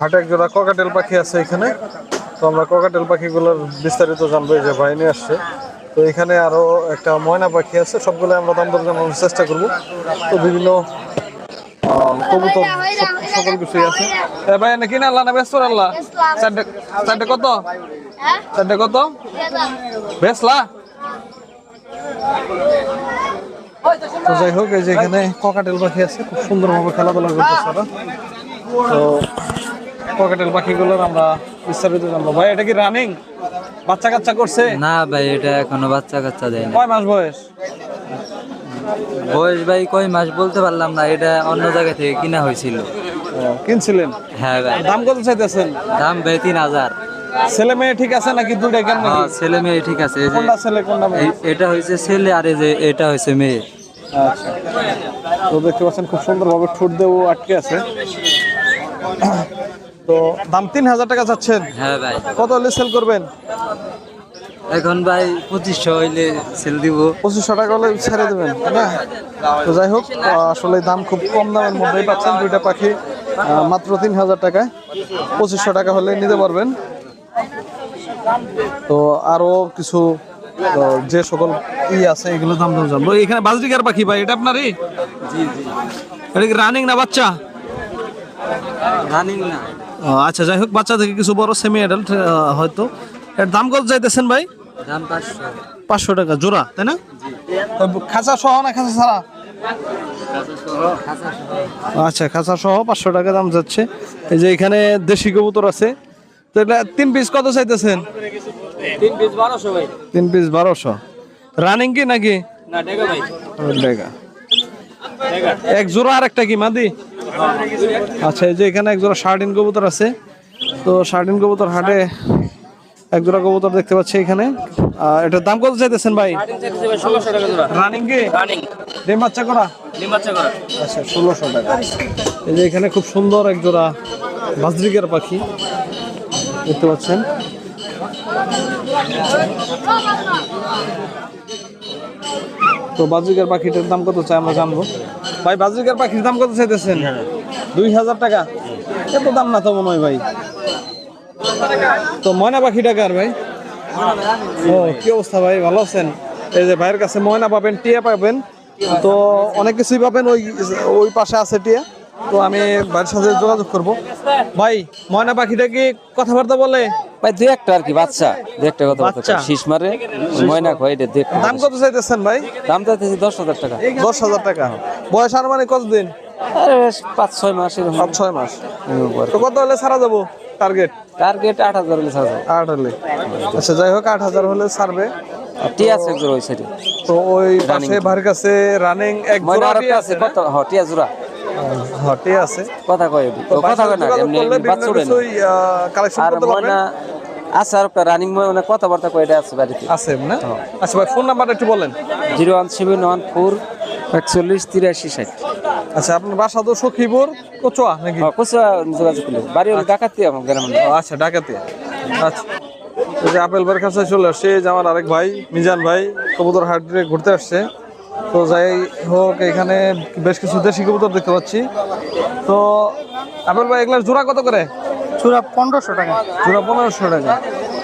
হাটে এক জোড়া ককাটেল পাখি আছে এখানে। তো আমরা ককাটেল পাখিগুলোর বিস্তারিত জানব, এই যে ভাই আসছে। তো এখানে আরও একটা ময়না পাখি আছে, সবগুলো আমরা দাম দর জানানোর চেষ্টা করব। তো বিভিন্ন কবুতর সকল কিছুই আছে। কত? চারটে কত? তো যাই হোক, এই যে এখানে ককাটেল পাখি আছে, খুব সুন্দরভাবে খেলাধুলা করতেছে তো ককাটেল পাখিগুলোর আমরা বিস্তারিত জানব। ভাই এটা কি রানিং বাচ্চা কাচ্চা করছে? না ভাই এটা এখনও বাচ্চা কাচ্চা দেয় কয় মাস বয়স? বয়স ভাই কয় মাস বলতে পারলাম না এটা অন্য জায়গা থেকে কিনা হয়েছিল। কিনছিলেন? হ্যাঁ ভাই। দাম কত চাইতেছেন? দাম ভাই তিন হাজার। ছেলে মেয়ে ঠিক আছে নাকি দুইটা কেমন হ্যাঁ, ছেলে মেয়ে ঠিক আছে এই যে কোনটা ছেলে কোনটা মেয়ে? এটা হয়েছে ছেলে আর এই যে এটা হয়েছে মেয়ে। আচ্ছা। তো দেখতে পাচ্ছেন খুব সুন্দরভাবে ঠোঁট দেও আটকে আছে। তো দাম তিন হাজার টাকা চাচ্ছেন। হ্যাঁ ভাই। কত হলে সেল করবেন? এখন ভাই পঁচিশশো হইলে সেল দিব। পঁচিশশো টাকা হলে ছেড়ে দেবেন। না? তো যাই হোক আসলে দাম খুব কম দামের মধ্যেই পাচ্ছেন দুইটা পাখি। মাত্র তিন হাজার টাকায় পঁচিশশো টাকা হলে নিতে পারবেন। তো আরও কিছু যে সকল ই আছে এগুলো দাম দাম জানব। এখানে বাজরিকার পাখি ভাই এটা আপনারই? জি জি। এটা কি রানিং না বাচ্চা? রানিং না। আচ্ছা যাই হোক বাচ্চা থেকে কিছু বড় সেমি অ্যাডাল্ট হয়তো। এর দাম কত চাইতেছেন ভাই? দাম পাঁচশো। টাকা জোড়া তাই না? খাঁচা সহ না খাঁচা ছাড়া? আচ্ছা খাঁচা সহ পাঁচশো টাকা দাম যাচ্ছে। এই যে এখানে দেশি কবুতর আছে। তো এটা তিন পিস কত চাইতেছেন? তিন পিস বারোশো ভাই। তিন পিস বারোশো। রানিং কি নাকি? এক জোড়া আর একটা কি মাদি? আচ্ছা এই যে এখানে এক জোড়া শার্টিন কবুতর আছে। তো শার্টিন কবুতর হাটে এক জোড়া কবুতর দেখতে পাচ্ছি এখানে। এটার দাম কত চাইতেছেন ভাই? ষোলোশো টাকা জোড়া। রানিং কি? রানিং ডিম বাচ্চা করা? ডিম বাচ্চা করা। আচ্ছা ষোলোশো টাকা। এই যে এখানে খুব সুন্দর এক জোড়া বাজরিকার পাখি। দেখতে পাচ্ছেন? তো বাজরিকার পাখিটার দাম কত চাই আমরা জানব। ভাই বাজরিকার পাখির দাম কত চাইতেছেন? দুই হাজার টাকা। এত দাম না তো মনে হয় ভাই। তো ময়না পাখিটা কার ভাই। ও, কি অবস্থা ভাই? ভালো আছেন? এই যে ভাইয়ের কাছে ময়না পাবেন, টিয়া পাবেন। তো অনেক কিছুই পাবেন ওই ওই পাশে আছে টিয়া। তো আমি ভাইয়ের সাথে যোগাযোগ করব। ভাই, ময়না পাখিটা কি কথাবার্তা বলে? ভাই দু একটা আর কি বাচ্চা। দু একটা কথা বাচ্চা? শীষ মারে ময়না এটা দু দাম কত চাইতেছেন ভাই? দাম চাইতেছি দশ হাজার টাকা। দশ হাজার টাকা। বয়স আর মানে কতদিন? আরে পাঁচ ছয় মাস পাঁচ ছয় মাস। তো কত হলে ছাড়া যাব টার্গেট টার্গেট আট হাজার হলে ছাড়া যাবে। আট হলে। আচ্ছা যাই হোক আট হাজার হলে ছাড়বে। আর টি ওই সাইডে তো ওই পাশে কাছে রানিং এক ময়না জোড়া আছে? কত? হ টিয়া জোড়া। আছে। কথা কয় কথা কয় না এমনি বাচ্চা। কালেকশন করতে পারবেন? আছে আর একটা রানিং ময়না কথাবার্তা কয় আছে বাড়িতে? আছে না? আচ্ছা ভাই ফোন নাম্বারটা একটু বলেন। Zero one seven one four একচল্লিশ তিরাশি ষাট। আচ্ছা আপনার বাসা তো সখীপুর কোচোয়া নাকি? যোগাযোগ করলে। বাড়ি হলো ডাকাতি আমার গ্রামের আচ্ছা ডাকাতে। আচ্ছা। আপেল ভাইয়ের কাছে চলে আসছে যে আমার আরেক ভাই মিজান ভাই কবুতর হাটে ঘুরতে আসছে। তো যাই হোক এখানে বেশ কিছু দেশি কবুতর দেখতে পাচ্ছি। তো আপেল ভাই এগুলার জোড়া কত করে? চূড়া পনেরোশো টাকা। জোড়া পনেরোশো টাকা।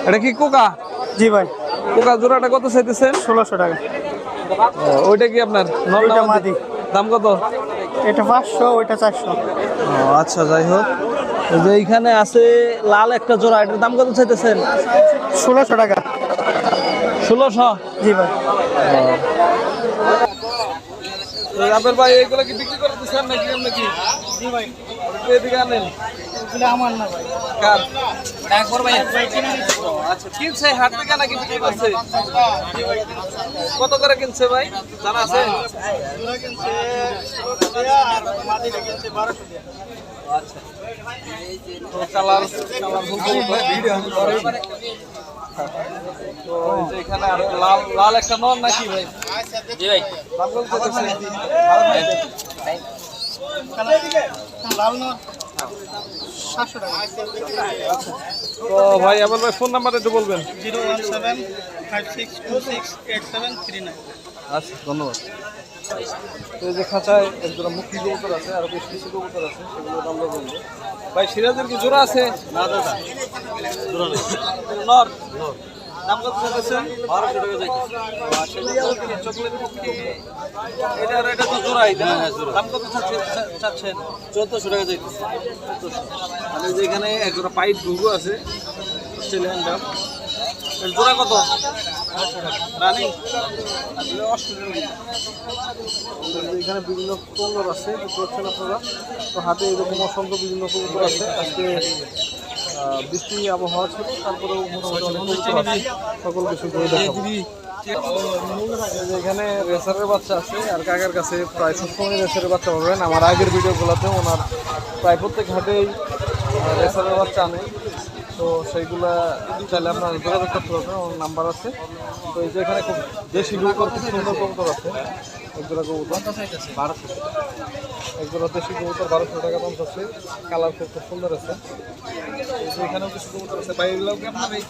এটা কি কোকা? জি ভাই। কোকা জোড়াটা কত চাইতেছেন? ষোলোশো টাকা। ওইটা কি আপনার? মাদি? দাম কত? এটা পাঁচশো ওইটা চারশো। ও, আচ্ছা যাই হোক। যে এইখানে আছে লাল একটা জোড়া এটার দাম কত চাইতেছেন? ষোলোশো টাকা। ষোলোশো? জি ভাই। এগুলো কি বিক্রি করে দিচ্ছেন নাকি এমনি কি? জি ভাই। এদিকে আনেন। এগুলো আমার না ভাই। কার? ভাই। আচ্ছা কিনছে হাট থেকে নাকি বিক্রি করছে? কত করে কিনছে ভাই? জানা আছে? আচ্ছা তো কালার কালার ফুল তো এখানে আর লাল লাল একটা নর নাকি ভাই? জি ভাই। লাল না সাতশো টাকা তো ভাই আবার ভাই ফোন নাম্বার একটু বলবেন। Zero one seven five six two six eight seven three nine. আচ্ছা ধন্যবাদ। তো এই যে খাঁচায় এক জোড়া মুখী কবুতর আছে আর বেশ কিছু কবুতর আছে সেগুলো দাম বলব। ভাই সিরাজের কি জোড়া আছে? না দাদা জোড়া নেই। নর? দাম কত চাইতেছেন? বারোশো টাকা চাইতেছেন চকলেট মুখী এটা আর এটা তো জোড়াই না? দাম কত চাচ্ছেন? চোদ্দশো টাকা চাইতেছে। চোদ্দশো। আর এই এক জোড়া পাইপ ঘুঘু আছে জোড়া কত? এখানে বিভিন্ন কবুতর আছে, দেখতে আপনারা। তো হাতে এরকম অসংখ্য বিভিন্ন কবুতর আছে। আজকে বৃষ্টি, আবহাওয়া ছিল, তারপরেও মোটামুটি সকল কিছু এখানে রেসারের বাচ্চা আছে, আর কাকার কাছে প্রায় সবসময় রেসারের বাচ্চা পাবেন আমার আগের ভিডিওগুলোতে ওনার প্রায় প্রত্যেক হাটেই রেসারের বাচ্চা আনে। তো সেইগুলা চাইলে আপনার যোগাযোগ করতে পারবেন, ওর নাম্বার আছে। তো এই যে এখানে খুব দেশি কবুতর খুব সুন্দর কবুতর আছে। একজোড়া কবুতর, বারোশো একজোড়া দেশি কবুতর, বারোশো টাকা দাম আছে কালার খুব খুব সুন্দর আছে। এখানেও কিছু কবুতর আছে। বাইরে কি আপনার এই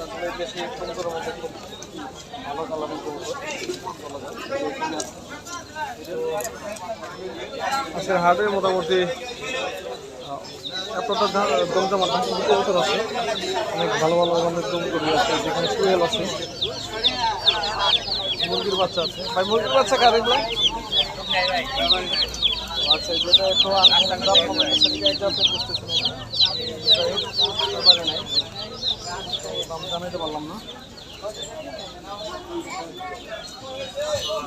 আসলে দেশি কবুতরের মধ্যে খুব ভালো কালারের কবুতর। আজকের হাটে মোটামুটি এতটা দমজমাট কবুতর আছে। অনেক ভালো ভালো ধরনের কবুতর আছে, যেখানে কুয়েল আছে। মুরগির বাচ্চা আছে। ভাই, মুরগির বাচ্চা কার আচ্ছা যেটা একটু দাম কমে গেছে যাই হোক, তো দাম পারলাম না।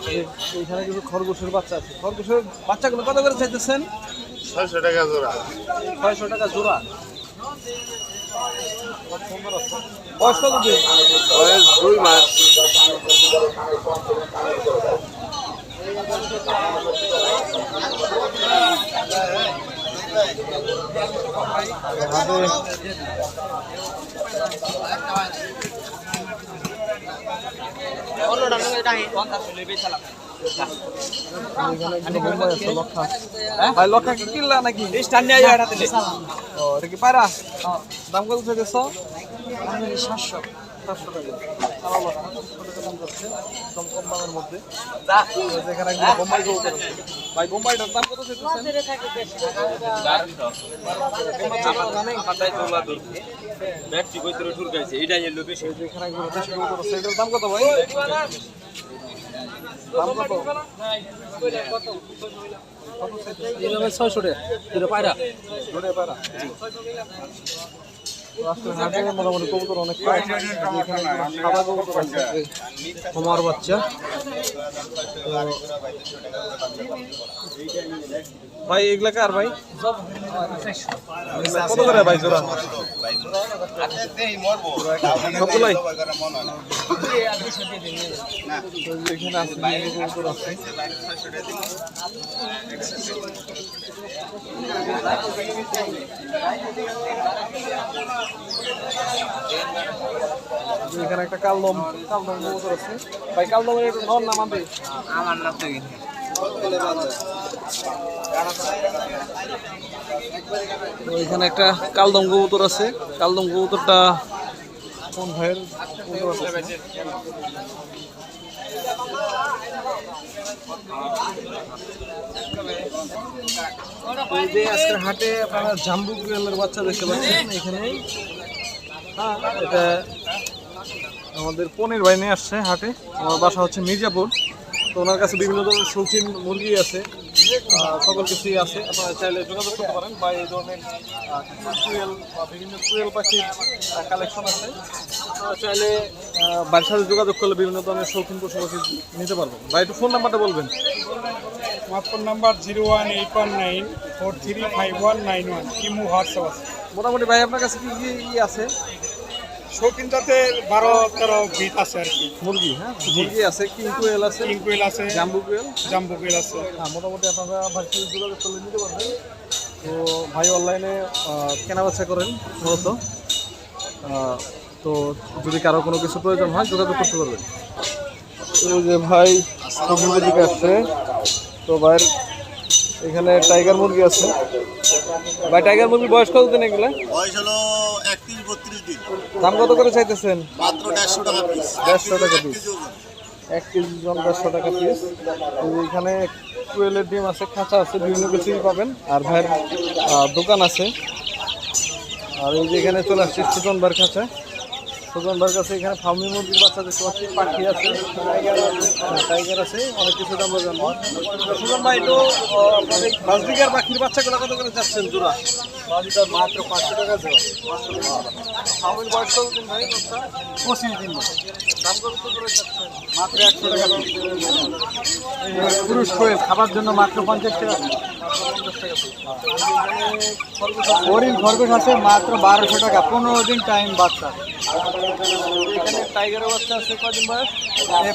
এই- এইখানে কিছু খরগোশের বাচ্চা আছে। খরগোশের বাচ্চাগুলো কত করে চাইতেছেন? ছয়শো টাকা জোড়া। ছয়শো টাকা জোড়া। বয়স কত দিন? বয়স দুই মাস। হাতে লক্ষা। লক্ষা কি কিনলা নাকি? ও এটা কি পায়রা? দাম কত সাতশো। সাতশো টাকা। কালো লক্ষা, সাতশো টাকা দাম যাচ্ছে, একদম কম দামের মধ্যে। বোম্বাই আছে। ভাই বোম্বাইটার দাম কত দাম? ভাই? দাম কত? ছয়শো টাকা। দুটো পায়রা। জোরে পারা রাস্তার হাটে মোটামুটি কবুতর অনেক সাদা কবুতর আছে আমার বাচ্চা। ভাই এগুলা কার ভাই? কত করে ভাই জোড়া? সবগুলাই? এখানে আছে কবুতর আছে। এখানে একটা কালদম কালদম কবুতর আছে। ভাই কালদমের একটু নর নাম আনবে আমার নাম তো তো এখানে একটা কালদম কবুতর আছে। কালদম কবুতরটা কোন ভাইয়ের কবুতর এই যে আজকের হাটে আপনারা জাম্বু বাচ্চা দেখতে পাচ্ছেন এখানে। হ্যাঁ এটা আমাদের পনির ভাই নিয়ে আসছে হাটে। আমার বাসা হচ্ছে মির্জাপুর। তো ওনার কাছে বিভিন্ন ধরনের শৌখিন মুরগি আছে। সকল কিছুই আছে। আপনারা চাইলে যোগাযোগ করতে পারেন। বা এই ধরনের কুয়েল বা বিভিন্ন কুয়েল পাখির কালেকশন আছে। আপনারা চাইলে বাড়ির সাথে যোগাযোগ করলে বিভিন্ন ধরনের শৌখিন পশু পাখি নিতে পারবেন। বা একটু ফোন নাম্বারটা বলবেন। আমার phone number zero one eight one nine four three five one nine one. Imo WhatsApp আছে। মোটামুটি ভাই আপনার কাছে কি কি ই আছে? শৌখিন জাতের বারো তেরো বিট আছে আর কি। মুরগি হ্যাঁ? মুরগি আছে কিং কুয়েল আছে? কিংকুইল আছে। জাম্বু কুয়েল? জাম্বু কুইল আছে। হ্যাঁ মোটামুটি আপনারা সাথে যোগাযোগ করলে নিতে পারবেন। তো ভাই অনলাইনে কেনা বেচা করেন মূলত। তো যদি কারও কোনো কিছু প্রয়োজন হয় যোগাযোগ করতে পারবেন। ভাই আসছে তো ভাইয়ের এখানে টাইগার মুরগি আছে। ভাই টাইগার মুরগির বয়স কত দিন এগুলো? বয়স হলো একত্রিশ বত্রিশ দিন। দাম কত করে চাইতেছেন? মাত্র দেড়শো টাকা পিস দেড়শো টাকা পিস এক কেজি জন দেড়শো টাকা পিস এখানে টুয়েলের ডিম আছে খাঁচা আছে বিভিন্ন কিছুই পাবেন। আর ভাইয়ের দোকান আছে। আর এই যে এখানে চলে আসছে সুজন বার কাছে সুজন বার কাছে এখানে ফার্মি মুরগির বাচ্চা দেখতে পাচ্ছি পাখি আছে টাইগার আছে অনেক কিছু দাম জানব। সুজন ভাই একটু বাজরিকার পাখির বাচ্চাগুলো কত করে যাচ্ছেন জোড়া? মাত্র পাঁচশো টাকা জোড়া। ফার্মির বয়স কতদিন ভাই? বাচ্চা পঁচিশ দিন। দাম কত করে যাচ্ছেন? মাত্র একশো টাকা। পুরুষ খাবার জন্য মাত্র পঞ্চাশ টাকা। হরিণ খরগোশ আছে মাত্র বারোশো টাকা পনেরো দিন টাইম বাচ্চা। এখানে টাইগারের বাচ্চা আছে কদিন বয়স?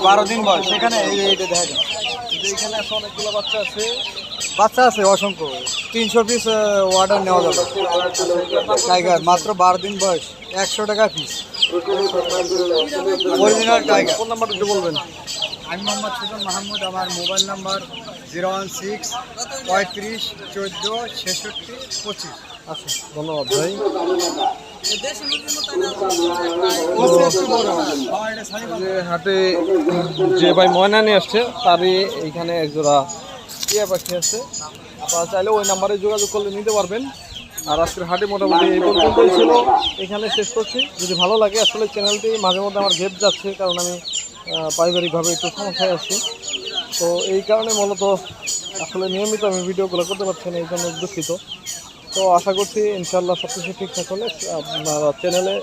বারো দিন বয়স সেখানে এই এইটা দেখা যায় এখানে আছে অনেকগুলো বাচ্চা আছে। বাচ্চা আছে অসংখ্য তিনশো পিস অর্ডার নেওয়া যাবে। টাইগার মাত্র বারো দিন বয়স একশো টাকা পিস অরিজিনাল টাইগার ফোন নাম্বারটা বলবেন। আমি মোহাম্মদ সুজন মাহমুদ আমার mobile number zero one six পঁয়ত্রিশ চোদ্দ ছেষট্টি পঁচিশ। আচ্ছা ধন্যবাদ ভাই। হাটে যে ভাই ময়না নিয়ে আসছে, তারই এইখানে একজোড়া টিয়া পাখি আছে। আপনারা চাইলে ওই নাম্বারে যোগাযোগ করলে নিতে পারবেন। আর আজকের হাটে মোটামুটি এই পর্যন্তই ছিল। এখানে শেষ করছি। যদি ভালো লাগে, আসলে চ্যানেলটি মাঝে মধ্যে আমার ঘেপ যাচ্ছে, কারণ আমি পারিবারিকভাবে একটু সমস্যায় আছি। তো এই কারণে মূলত আসলে নিয়মিত আমি ভিডিওগুলো করতে পারছি না, এই জন্য দুঃখিত। তো আশা করছি ইনশাল্লাহ সব কিছু ঠিকঠাক হলে আপনারা চ্যানেলে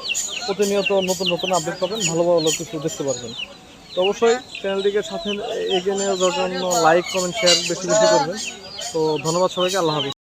প্রতিনিয়ত নতুন নতুন আপডেট পাবেন, ভালো ভালো কিছু দেখতে পারবেন। তো অবশ্যই চ্যানেলটিকে সাথে এগিয়ে নেওয়ার জন্য লাইক কমেন্ট শেয়ার বেশি বেশি করবেন। তো ধন্যবাদ সবাইকে, আল্লাহ হাফিজ।